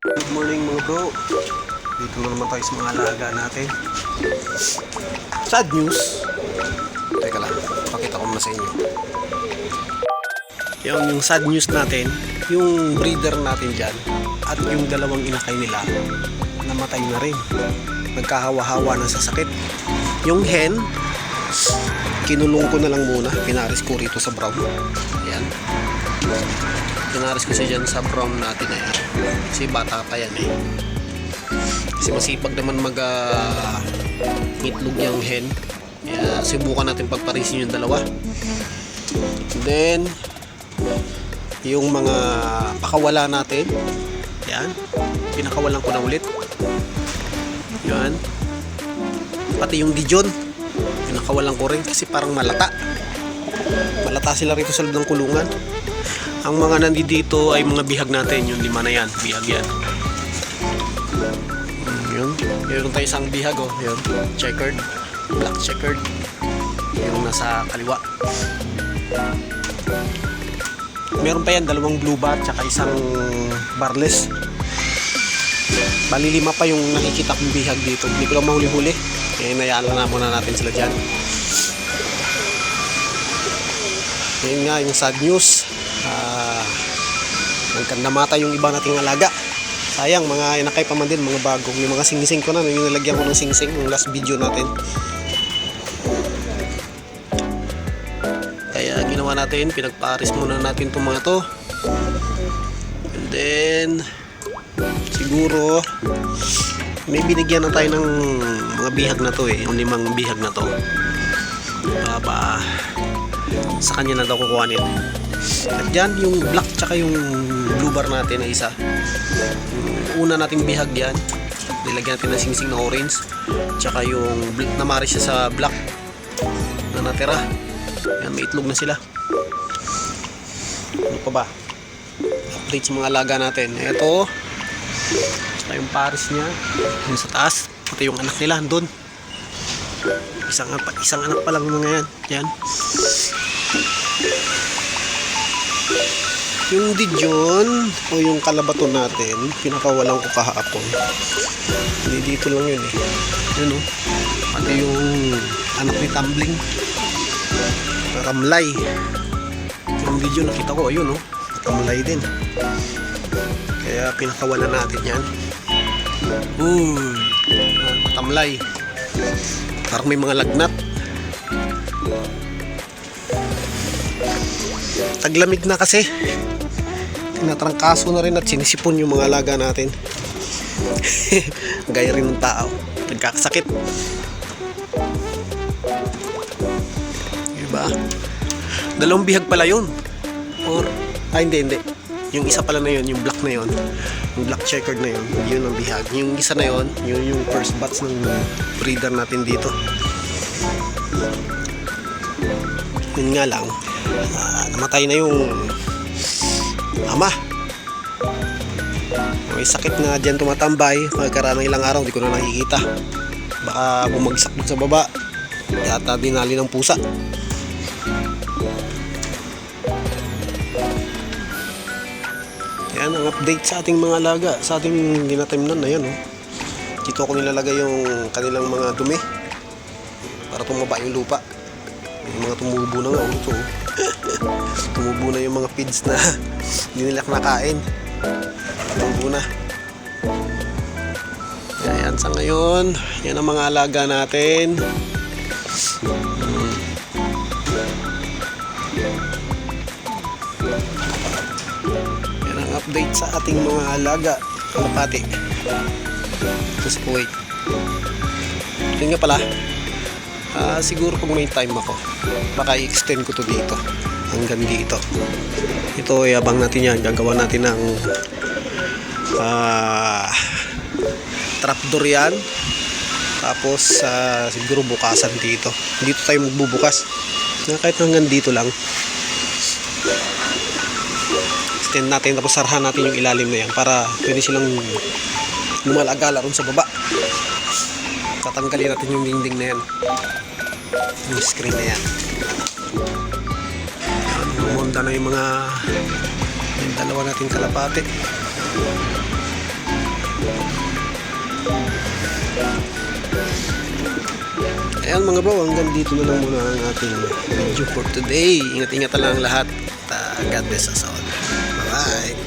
Good morning mga bro. Dito na naman tayo sa mga alaga natin. Sad news. Teka lang, pakita ko muna sa inyo. Yung, yung sad news natin, yung breeder natin dyan, at yung dalawang inakay nila, namatay na rin. Nagkahawa-hawa na sa sakit. Yung hen, kinulong ko na lang muna. Pinaris ko rito sa brown. Ayan. Pinaris ko siya dyan sa brown natin na yan. Kasi bata pa yan eh. Kasi masipag naman mag ah, itlog yung hen. Kaya subukan natin pagparisin yung dalawa. Then, yung mga pakawala natin. Yan. Pinakawalan ko na ulit. Yan. Pati yung Dijon. Pinakawalan ko rin kasi parang malata. Malata sila rito sa loob ng kulungan. Ang mga nandito ay mga bihag natin. Yung lima na yan. Bihag yan. Mm, Yun. Meron tayo isang bihag oh. Yun. Checkered. Black checkered. Yung nasa kaliwa. Meron pa yan. Dalawang blue bat. Tsaka isang barless. Bali lima pa yung nakikita kong bihag dito. Hindi ko lang mahuli-huli. Nayaan lang na muna natin sila dyan. Yun nga yung sad news. Ah, uh, namatay yung iba nating alaga. Sayang, mga inakay pa man din, mga bagong. Yung mga sing-sing ko na, yung nilagyan ko ng sing-sing, yung last video natin. Kaya ginawa natin, pinagparis muna natin itong mga to. And then, siguro, may binigyan na tayo ng mga bihag na to eh, yung limang bihag na to. Baba, sa kanya na daw kukuhanin. At dyan, yung black tsaka yung blue bar natin na isa. Una nating bihag yan. Nilagyan natin ng singsing na orange. Tsaka yung namari siya sa black na natira. Yan, may itlog na sila. Ano pa ba? Update sa mga alaga natin. Ito. Tsaka yung pares niya. Yung sa taas. Pati yung anak nila, doon. Isang, isang anak pa lang mga yan. Yan. Yung Dijon o yung kalabaton natin, pinakawalan ko kahapon. Hindi dito lang yun eh. Yun oh. Pati yung anak ni Tumbling. Ramlay. Yung Dijon nakita ko, ayun oh. Ramlay din. Kaya pinakawalan natin yan. Uy, ah, matamlay. Parang may mga lagnat. Taglamig na kasi. Tinatrangkaso na rin at sinisipon yung mga alaga natin. Gaya rin ng tao. Nagkakasakit. Diba? Dalawang bihag pala yun. Or, ah hindi, hindi. Yung isa pala na yun, yung black na yun. Yung black checkered na yun, yun ang bihag. Yung isa na yun, yun yung first batch ng breeder natin dito. Yun nga lang, namatay na yung ama. May sakit na dyan tumatambay. Magkaraan ng ilang araw, hindi ko na nakikita. Baka bumagsak sa baba. Yata dinali ng pusa. Yan ang update sa ating mga alaga, sa ating ginatimnan na yan. Oh. Dito ako nilalagay yung kanilang mga dumi para tumaba yung lupa. Yung mga tumubo na nga. Ito, oh. tumubo na yung mga feeds na hindi nila kinakain. Tumubo na. Yan, sa ngayon, yan ang mga alaga natin. Hmm. Yan ang update sa ating mga alaga. Kalapati. Sa Kuwait. Ito nga pala. Ah, siguro kung may time ako, baka i-extend ko to dito. Hanggang dito. Ito, yabang natin yan. Gagawa natin ng ah, trapdoor yan. Tapos, ah, siguro bukasan dito. Dito tayo magbubukas. Na kahit hanggang dito lang. Extend natin tapos sarhan natin yung ilalim na yan para pwede silang lumalagala ron sa baba tatanggalin natin yung dingding na yan yung screen na yan umonda na yung mga yung dalawa nating kalapate Ayan mga bro, hanggang dito na lang muna ang ating video for today. Ingat-ingat lang lahat. God bless us all. Bye-bye.